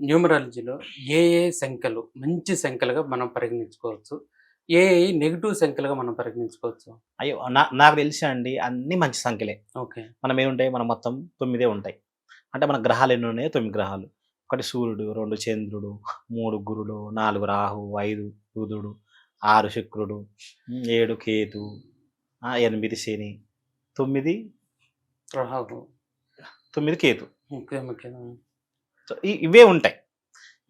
న్యూమరాలజీలో ఏ ఏ సంఖ్యలు మంచి సంఖ్యలుగా మనం పరిగణించుకోవచ్చు. ఏ నెగిటివ్ సంఖ్యలుగా మనం పరిగణించుకోవచ్చు. అయ్యో నా- నాకు తెలిసి అండి అన్ని మంచి సంఖ్యలే. ఓకే. మనం ఏముంటాయి మనం మొత్తం తొమ్మిదే ఉంటాయి. అంటే మన గ్రహాలు ఎన్ని ఉన్నాయో తొమ్మిది గ్రహాలు. ఒకటి సూర్యుడు రెండు చంద్రుడు మూడు గురుడు నాలుగు రాహు ఐదు బుధుడు ఆరు శుక్రుడు ఏడు కేతు ఎనిమిది శని తొమ్మిది రాహు. తొమ్మిది కేతు. ముఖ్య. సో ఇవే ఉంటాయి.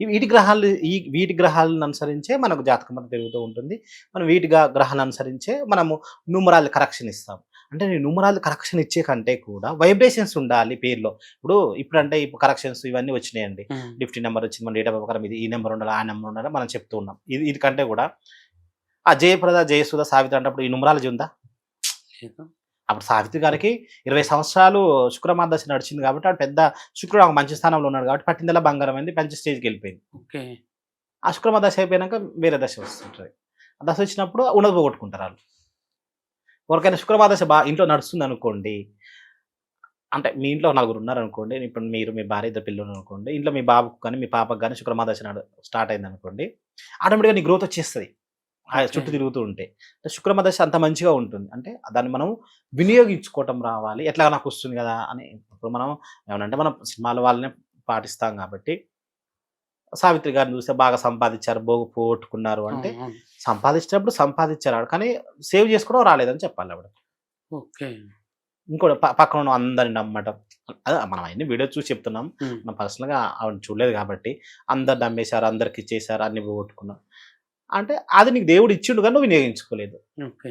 వీటి గ్రహాలు ఈ వీటి గ్రహాలను అనుసరించే మనకు జాతకం మనకు తిరుగుతూ ఉంటుంది. మనం వీటి గ్రహాలను అనుసరించే మనము న్యూమరాల్ కరెక్షన్ ఇస్తాం. అంటే న్యూమరాల్ కరెక్షన్ ఇచ్చే కంటే కూడా వైబ్రేషన్స్ ఉండాలి పేరులో. ఇప్పుడు ఇప్పుడు అంటే ఇప్పుడు కరెక్షన్స్ ఇవన్నీ వచ్చినాయండి. ఫిఫ్టీ నెంబర్ వచ్చింది మన డేటా ప్రకారం ఇది ఈ నెంబర్ ఉండాలి ఆ నెంబర్ ఉండాలి మనం చెప్తూ ఉన్నాం. ఇది ఇది కంటే కూడా ఆ జయప్రద జయసుధ సావిత్రి అంటే ఈ న్యూమరాలజీ ఉందా? అప్పుడు సావిత్రి గారికి ఇరవై సంవత్సరాలు శుక్రమాదశ నడిచింది కాబట్టి ఆవిడ పెద్ద శుక్రుడు ఒక మంచి స్థానంలో ఉన్నాడు కాబట్టి పట్టిందల బంగారం అయింది మంచి స్టేజ్కి వెళ్ళిపోయింది. ఓకే. ఆ శుక్రమ దశ అయిపోయినాక వేరే దశ వస్తుంటుంది. ఆ దశ వచ్చినప్పుడు ఉన్నది పోగొట్టుకుంటారు వాళ్ళు. ఎవరికైనా శుక్రమ దశ బాగా ఇంట్లో నడుస్తుంది అనుకోండి అంటే మీ ఇంట్లో నలుగురు ఉన్నారు అనుకోండి ఇప్పుడు మీరు మీ భార్య ఇద్దరు పిల్లలు అనుకోండి ఇంట్లో మీ బాబుకు కానీ మీ పాపకు కానీ శుక్రమ దశ నడు స్టార్ట్ అయింది అనుకోండి ఆటోమేటిక్గా నీ గ్రోత్ వచ్చేస్తుంది. చుట్టూ తిరుగుతూ ఉంటే. అంటే శుక్రమ దశ అంత మంచిగా ఉంటుంది. అంటే దాన్ని మనం వినియోగించుకోవటం రావాలి. ఎట్లా నాకు వస్తుంది కదా అని ఇప్పుడు మనం ఏమనంటే మనం సినిమాల వాళ్ళనే పాటిస్తాం కాబట్టి సావిత్రి గారిని చూస్తే బాగా సంపాదించారు బోగు పోగొట్టుకున్నారు అంటే సంపాదించినప్పుడు సంపాదించారు. ఆవిడ కానీ సేవ్ చేసుకోవడం రాలేదని చెప్పాలి ఆవిడ. ఓకే. ఇంకోటి పక్కన ఉన్న అందరిని నమ్మటం. అదే మనం అన్ని వీడియో చూసి చెప్తున్నాం. మనం పర్సనల్గా ఆవిడ చూడలేదు కాబట్టి అందరు నమ్మేశారు అందరికి ఇచ్చేసారు అన్ని పోగొట్టుకున్నాం. అంటే అది నీకు దేవుడు ఇచ్చిండు కానీ నువ్వు వినియోగించుకోలేదు. ఓకే.